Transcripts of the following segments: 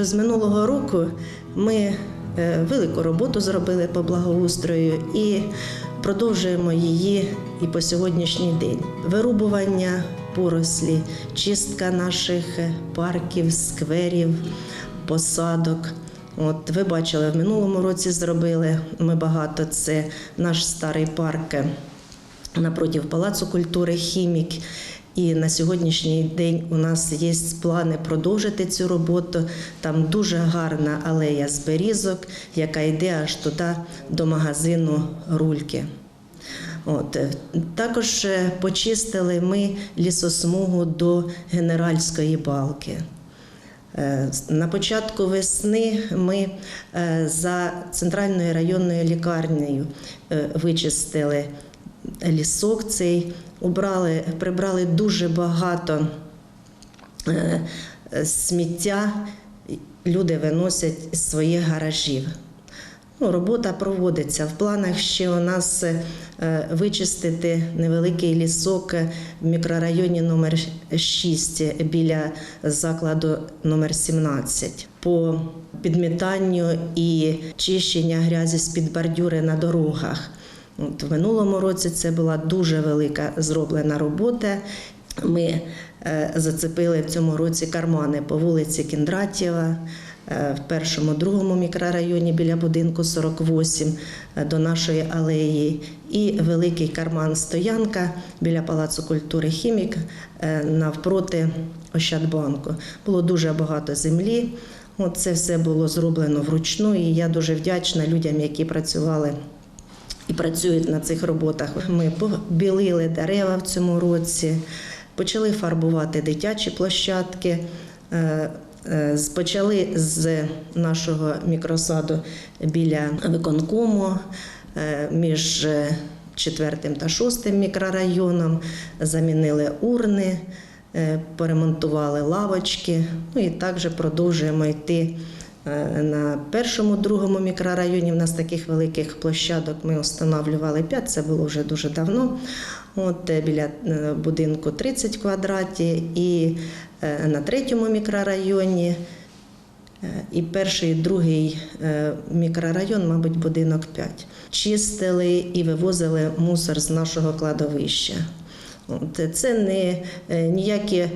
З минулого року ми е, велику роботу зробили по благоустрою і продовжуємо її і по сьогоднішній день. Вирубування порослі, чистка наших е, парків, скверів, посадок. От ви бачили, в минулому році зробили ми багато. Це наш старий парк е, напротив Палацу культури Хімік. І на сьогоднішній день у нас є плани продовжити цю роботу. Там дуже гарна алея з берізок, яка йде аж туди до магазину рульки. От. Також е, почистили ми лісосмугу до генеральської балки. Е, На початку весни ми е, за центральною районною лікарнею вичистили лісок цей, убрали, прибрали дуже багато е, е, сміття. Люди виносять із своїх гаражів. Ну, робота проводиться. В планах ще у нас е, вичистити невеликий лісок в мікрорайоні номер 6 біля закладу номер 17 по підмітанню і чищення грязі з-під бордюри на дорогах. От в минулому році це була дуже велика зроблена робота. Ми е, зацепили в цьому році кармани по вулиці Кіндратєва, е, в першому, другому мікрорайоні біля будинку 48 е, до нашої алеї, і великий карман стоянка біля Палацу культури Хімік навпроти Ощадбанку. Було дуже багато землі. От це все було зроблено вручну, і я дуже вдячна людям, які працювали і працюють на цих роботах. Ми побілили дерева в цьому році, почали фарбувати дитячі площадки. е, е, Почали з нашого мікросаду біля виконкому е, між четвертим та шостим мікрорайоном, замінили урни, поремонтували лавочки. Ну і також продовжуємо йти На першому, другому мікрорайоні в нас таких великих площадок ми встановлювали 5, це було вже дуже давно. От е, біля е, будинку 30 квадратів, і е, на третьому мікрорайоні. е, І перший, і другий е, мікрорайон, мабуть, будинок 5. Чистили і вивозили мусор з нашого кладовища. Це не е, ніякі е,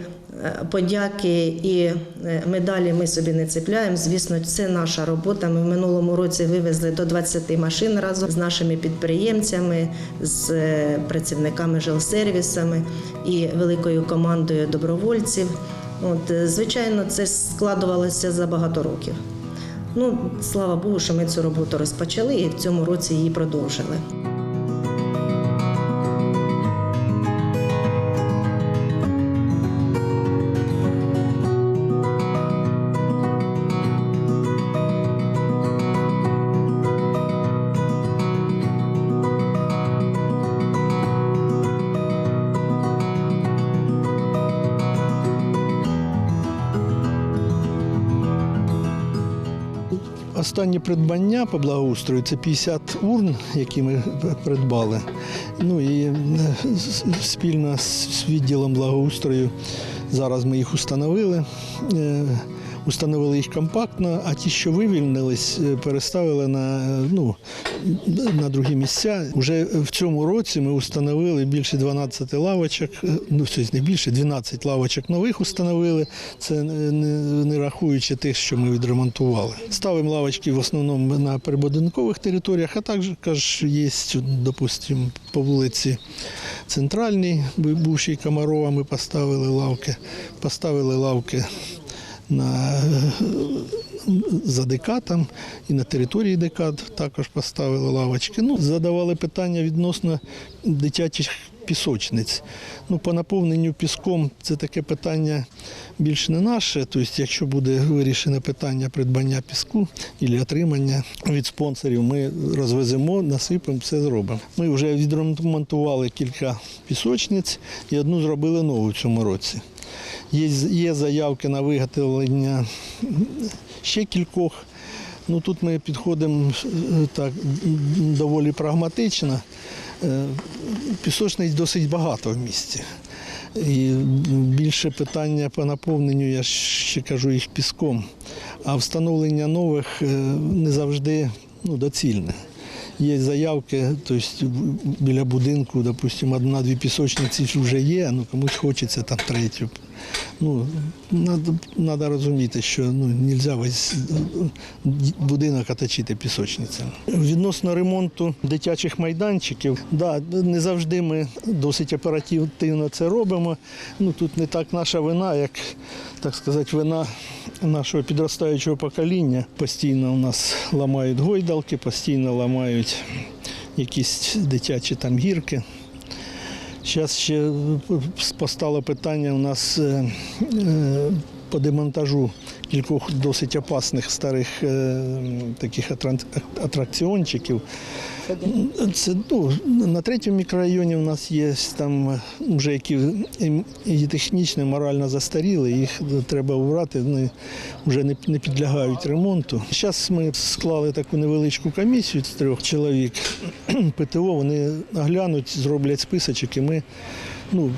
подяки і е, медалі ми собі не цепляємо. Звісно, це наша робота. Ми в минулому році вивезли до 20 машин разом з нашими підприємцями, з працівниками жилсервісами і великою командою добровольців. От, звичайно, це складувалося за багато років. Ну, слава Богу, що ми цю роботу розпочали і в цьому році її продовжили. Останні придбання по благоустрою це 50 урн, які ми придбали. Ну і е, спільно з відділом благоустрою зараз ми їх установили. Установили їх компактно, а ті, що вивільнились, е, переставили на, е, ну, на другі місця. Уже в цьому році ми установили більше 12 лавочок, е, ну не більше, 12 лавочок нових установили. Це не рахуючи тих, що ми відремонтували. Ставимо лавочки в основному на прибудинкових територіях, а також є, допустимо, по вулиці Центральній, бувшій Комарова, ми поставили лавки, поставили лавки на за декатом і на території декад також поставили лавочки. Ну, задавали питання відносно дитячих пісочниць. Ну, по наповненню піском це таке питання більше не наше. Тобто, якщо буде вирішене питання придбання піску і отримання від спонсорів, ми розвеземо, насипемо, все зробимо. Ми вже відремонтували кілька пісочниць і одну зробили нову в цьому році. Є, заявки на виготовлення ще кількох. Ну, тут ми підходимо е, так доволі прагматично. Е, Пісочниць досить багато в місті. І більше питання по наповненню, я ще кажу, їх піском. А встановлення нових е, не завжди ну, доцільне. Є заявки, тобто біля будинку, допустимо, одна-дві пісочниці вже є, ну комусь хочеться там третю. Ну, треба розуміти, що ну, не можна весь будинок оточити пісочницями. Відносно ремонту дитячих майданчиків, да, не завжди ми досить оперативно це робимо. Ну, тут не так наша вина, як так сказати, вина нашого підростаючого покоління. Постійно у нас ламають гойдалки, постійно ламають якісь дитячі там гірки. Зараз ще постало питання у нас е, е, по демонтажу кількох досить опасних старих е, таких атракціончиків. Це ну, на третьому мікрорайоні у нас є там вже які і- і технічно, і морально застаріли, їх треба убрати, вони вже не, не підлягають ремонту. Зараз ми склали таку невеличку комісію з трьох чоловік. ПТО вони оглянуть, зроблять списочок, і ми ну,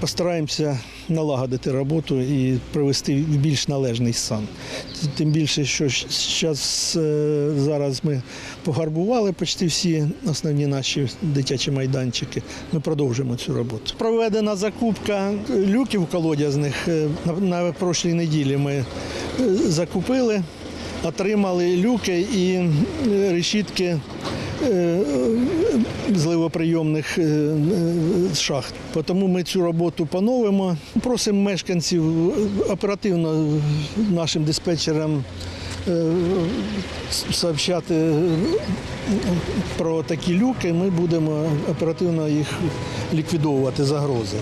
постараємося налагодити роботу і привести в більш належний стан. Тим більше, що зараз зараз ми погарбували почти всі основні наші дитячі майданчики. Ми продовжуємо цю роботу. Проведена закупка люків колодязних е, на, прошлій неділі. Ми е, закупили, отримали люки і решітки зливоприйомних е, е, шахт. Тому ми цю роботу поновимо. Просимо мешканців оперативно нашим диспетчерам е, сообщати е, про такі люки. Ми будемо оперативно їх ліквідовувати загрози.